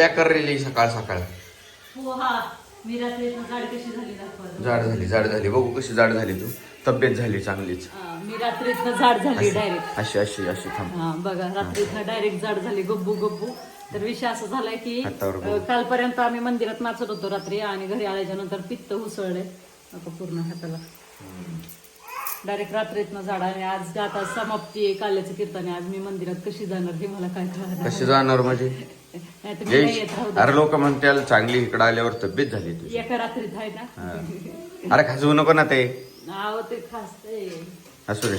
त्या करलेली सकाळ सकाळ. हो जाड झाली जाड झाली बघू कशी जाड झाली तू. तब्येत झाली चांगलीच. मी रात्रीतनं झाड झाली डायरेक्ट अशी अशी अशी थांब. बघा रात्रीतनं डायरेक्ट झाड झाली गब्बू गब्बू. तर विषय असा झालाय की कालपर्यंत आम्ही मंदिरात नाचत होतो रात्री आणि घरी आल्याच्यानंतर पित्त उसळले आता पूर्ण हाताला. डायरेक्ट रात्रीतनं झाड आणि आज आता समाप्ती आहे काल्याचं कीर्तन आहे. आज मी मंदिरात कशी जाणार हे मला काय कळणार कशी जाणार म्हणजे? नाही तर मी नाही येत राहू दे. अरे लोक म्हणतील चांगली इकडे आल्यावर तब्येत झाली तुझी. एका रात्रीत आहे ना? हा. अरे खाजवू नको ना ते. ते खास ते. असू दे.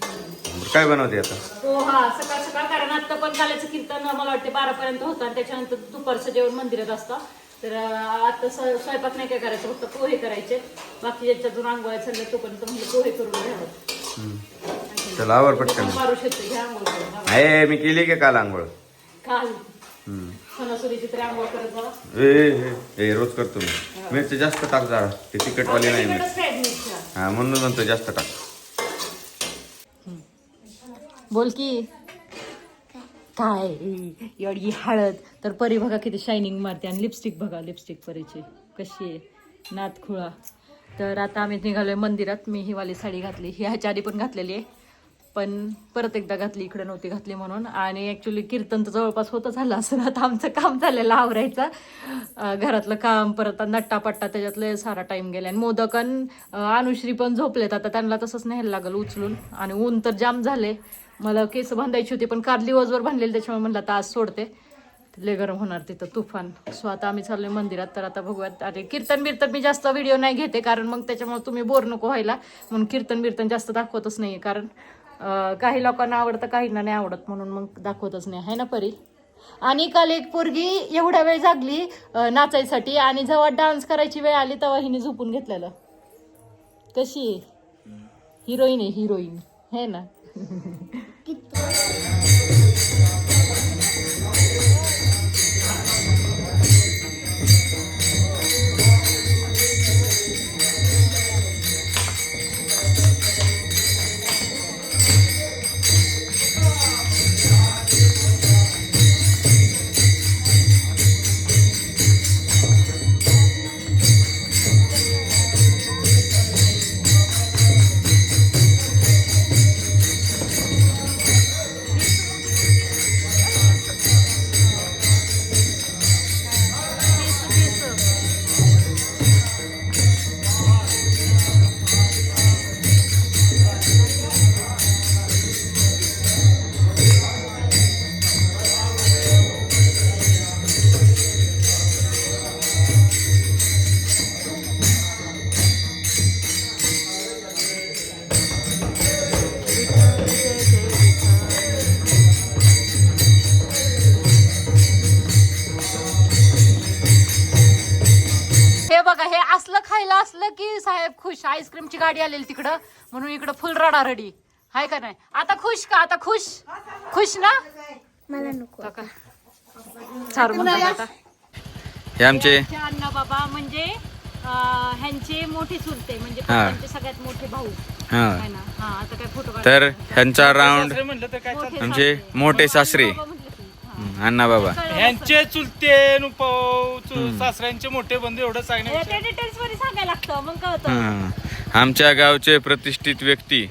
बरं, काय बनवते आता? हो हा सकाळ सकाळ कारण आता पण काल्याचं कीर्तन मला वाटते बारा पर्यंत होतं आणि त्याच्यानंतर दुपारचं जेवण मंदिरात असतं. तर आता स- स्वयंपाक नाही काय करायचं? फक्त पोहे करायचे. बाकी ज्याच्यातून आंघोळ्या चालले तोपर्यंत म्हणजे पोहे करून घ्यावं. चला आवर पटकन. मारू शकते घ्या आंघोळ. आहे मी केली की काल आंघोळ? काल. हम्म. सणासुरीची तरी आंघोळ करत जावा ए, ए, ए रोज करतो मी. मिरची जास्त टाक जरा ते तिखटवाली नाही मी. हा म्हणून म्हणतो जास्त टाक. बोल की. काय एवढी हळद. तर परी बघा किती शायनिंग मारते आणि लिपस्टिक बघा लिपस्टिक परीची. कशी आहे? नात खुळा तर आता आम्ही निघालोय मंदिरात. मी ही वाली साडी घातली. ही ह्याच्या आधी पण घातलेली आहे. पण परत एकदा घातली इकडे नव्हती घातली म्हणून. आणि ॲक्च्युली कीर्तन तर जवळपास होतं झालं असं. आता आमचं काम झालेलं आवरायचं. घरातलं काम परत नट्टापट्टा त्याच्यातलं सारा टाईम गेला आणि मोदकन अनुश्री पण झोपलेत. आता त्यांना तसंच न्यायला लागलं उचलून. आणि ऊन तर जाम झाले मला केस बांधायची होती पण काल दिवसभर बांधलेली त्याच्यामुळे म्हणलं आता आज सोडते. लय गरम होणार तिथं तुफान. सो आता आम्ही चाललोय मंदिरात तर आता बघूयात अरे कीर्तन बिर्तन मी जास्त व्हिडिओ नाही घेते कारण मग त्याच्यामुळे तुम्ही बोर नको व्हायला. म्हणून कीर्तन बिर्तन जास्त दाखवतच नाही कारण काही लोकांना आवडतं काहींना नाही आवडत म्हणून मग दाखवतच नाही. आहे ना परी? आणि काल एक पोरगी एवढ्या वेळ जागली नाचायसाठी आणि जेव्हा डान्स करायची वेळ आली तेव्हा हिने झोपून घेतलेलं. कशी? आहे हिरोईन आहे हिरोईन है ना? हे बघा हे असलं खायला असलं की साहेब खुश आईस्क्रीमची गाडी आलेली तिकडं. म्हणून इकडं फुल रडा रडी हाय का नाही? आता खुश का? आता खुश? खुश ना? मला नको. का? चारू म्हणतात आता. हे आमचे अण्णा बाबा म्हणजे ह्यांचे मोठे चुलते म्हणजे. त्यांचे सगळ्यात मोठे भाऊ. हा. आहे ना? हा आता काय फोटो तर ह्यांचा राऊंड सासरे. मोठे सासरे. अण्णा बाबा ह्यांचे चुलते नुपव सासऱ्यांचे मोठे बंधू एवढं हे सांगण्यापेक्षा ते डिटेल्समध्ये सांगायला लागतं मग कळतं. हा. आमच्या गावचे प्रतिष्ठित व्यक्ती.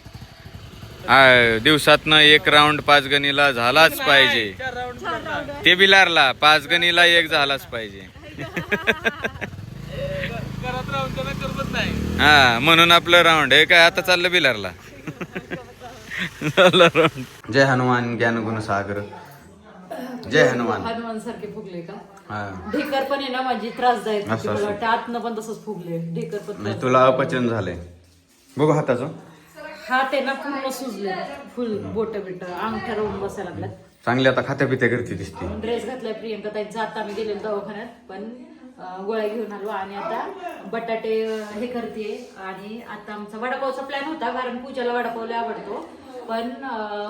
आ, दिवसातनं एक राऊंड पाच गणीला झालाच पाहिजे. चार राऊंड ते बिलारला पाच गणीला एक झालाच पाहिजे. घरात राहून त्यांना करमत नाही. हा म्हणून आपलं राऊंड आहे. काय आता चाललं बिलारला. जय हनुमान ज्ञान गुण सागर. जय हनुमान. हनुमान सारखे फुगले का? ढेकर पण आहे ना माझी त्रासदायक होती. असं, मला असं. वाटतं आतनं पण तसंच फुगले. ढेकर पण म्हणजे तुला अपचन झालंय. बघू हाताचं. हात आहे ना पूर्ण सुजले. फुल बोट बिट. अंगठ्या रोवून बसायला लागला चांगली आता खात्या पित्या करते दिसते. ड्रेस घातलाय प्रियंका ताई जाता मी गेलेलो दवाखान्यात पण अं, गोळ्या घेऊन आलो. आणि आता बटाटे अं, हे करते आणि आता आमचा वडापावचा प्लॅन होता कारण पूजाला वडापाव लय आवडतो. पण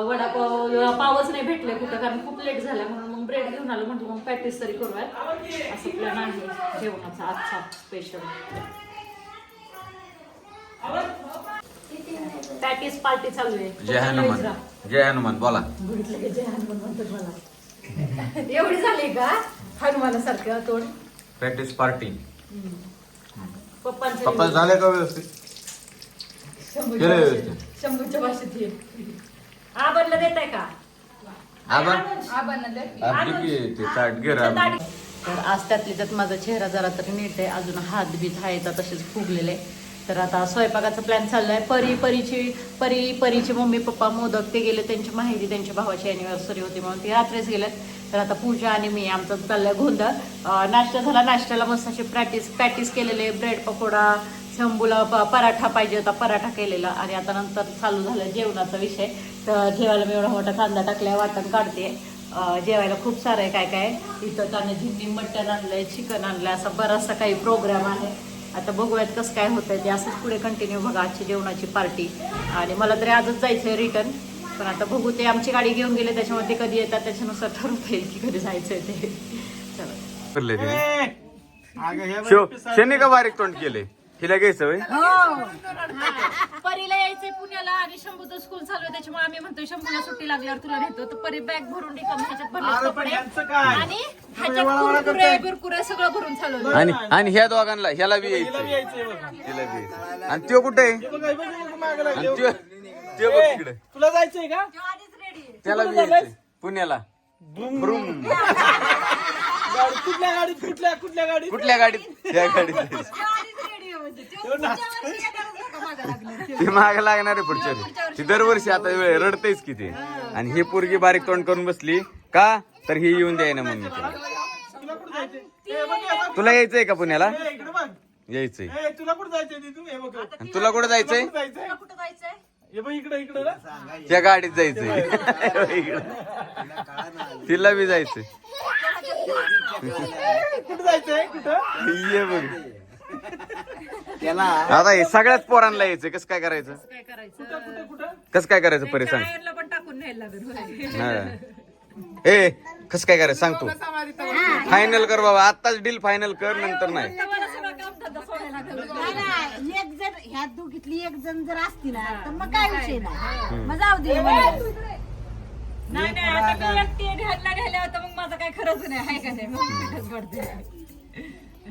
वडापाव पावच नाही भेटले कुठं कारण खूप लेट झाला म्हणून मग ब्रेड घेऊन आलो म्हणतो मग पॅटीस तरी करूयात असं प्लॅन आहे जेवणाचा आजचा स्पेशल पॅटीस पार्टी चालू आहे. जय हनुमान. जय हनुमान बोला. बघितलं की जय हनुमान म्हणतात मला. एवढी झाली का? हनुमानासारखं तोंड. प्रॅक्टिस पार्टी पप्पा झाले का व्यवस्थित? शंभूच्या भाषेत. व्यवस्थित. शंभूच्या भाषेत ये. आबांना का? आबा? आबांना दे. आपली की ते ताट घे रे आबा. तर आज त्यातली त्यात माझा चेहरा जरा तरी नीट आहे. अजून हात बीत आहे तसेच फुगलेले. तर आता स्वयंपाकाचा प्लॅन चाललाय. परी परीची परी परीचे मम्मी पप्पा मोदक ते गेले. त्यांची माहिती त्यांच्या भावाची अॅनिव्हर्सरी होती म्हणून ती रात्रीच गेलेत. तर आता पूजा आणि मी आमचं चाललंय गोंधळ. अं, नाश्ता झाला. नाश्त्याला मस्त अशी प्रॅक्टिस प्रॅक्टिस केलेले. ब्रेड पकोडा शंभूला प- पराठा पाहिजे होता पराठा केलेला. आणि आता नंतर चालू झालं जेवणाचा विषय. तर जेवायला मी एवढा मोठा कांदा टाकलाय वाटण काढते. जेवायला खूप सारं आहे काय काय. इथं त्याने झिंनी मटण आणलंय चिकन आणलंय असा बराचसा काही प्रोग्राम आहे. आता बघूयात कसं काय होतंय ते. असंच पुढे कंटिन्यू बघा आजची जेवणाची पार्टी आणि मला तरी आजच जायचंय रिटर्न पण आता बघू ते आमची गाडी घेऊन गेले त्याच्यामुळे ते कधी येतात त्याच्यानुसार ठरवता येईल की कधी जायचंय ते. चला. शनी का बारीक तोंड केले हिला घ्यायचं वय परीला यायचंय पुण्याला आणि शंभूचं स्कूल चालू आहे त्याच्यामुळे आम्ही म्हणतोय शंभूला सुट्टी लागल्यावर तुला नेतो तर परी बॅग भरून रिकाम ह्याच्यात भरले कपडे? आणि ह्याच्यात कुरकुरे बिरकुरे सगळं भरून चालवलं. आणि आणि ह्या दोघांना ह्याला बी हिला यायचं बी यायचंय बघ. तिला बी यायचं आणि त्यो कुठे आहे? हे हे हे आणि. त्यो त्यो बघ तिकडे. तुला जायचंय का? त्याला बी यायचंय. पुण्याला. ब्रुम. गाडी कुठल्या गाडीत कुठल्या कुठल्या गाडीत? कुठल्या गाडीत? या गाडीत जायचं. ते माग लागणार आहे पुढच्या वेळी. ती दरवर्षी आता वेळ रडतेच किती आणि ही पोरगी बारीक तोंड करून बसली. का? तर ही येऊन द्याय ना मम्मी तिला. तुला कुठं जायचंय? ए, बघ, बघ. तुला यायचंय का पुण्याला? ए, इकडे बघ. यायचंय. ए, तुला कुठं जायचंय तिथून हे बघ. आणि तुला कुठं जायचंय? कुठं जायचंय कुठं जायचंय? हे बघ इकडे इकडे. ना त्या गाडीत जायचंय. तिला बी जायचंय. कुठं जायचंय? कुठं? ये बघ. आता हे सगळ्याच पोरांना यायचंय. कसं काय करायचं? काय करायचं? कुठं कुठं कसं काय करायचं परे सांग टायरला पण टाकून न्यायला लागेल होय. हा. ए कसं काय करायचं? सांग तू. फायनल कर बाबा. आताच डील फायनल कर नंतर नाही. मला सगळं कामधंदा सोडायला लागेल. नाही, नाही. एक जर ह्या दोघीतली एक जण जर असती ना तर मग काय विषय नाही. मग जाऊ दे नाही नाही. आता मी एकटी ढ्याला घ्यायला होतं मग माझं काय खरंच नाही. आहे का नाही? मग मी पडते